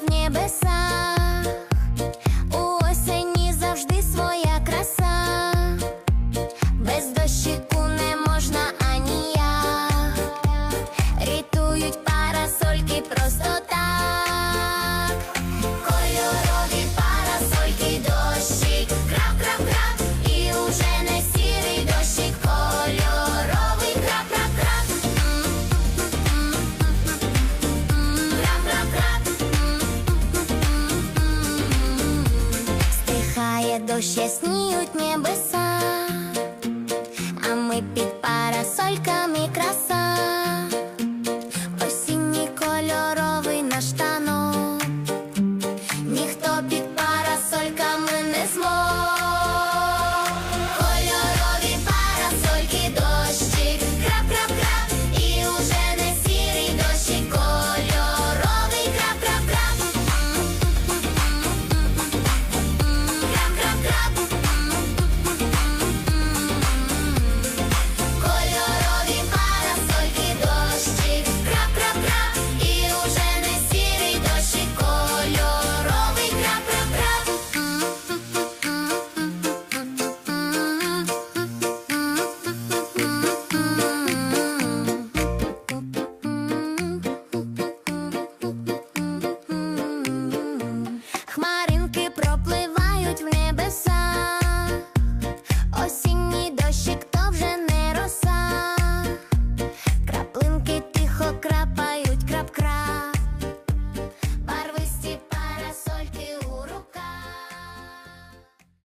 В небеса, Після дощ ясніють небеса, а ми під парасолька.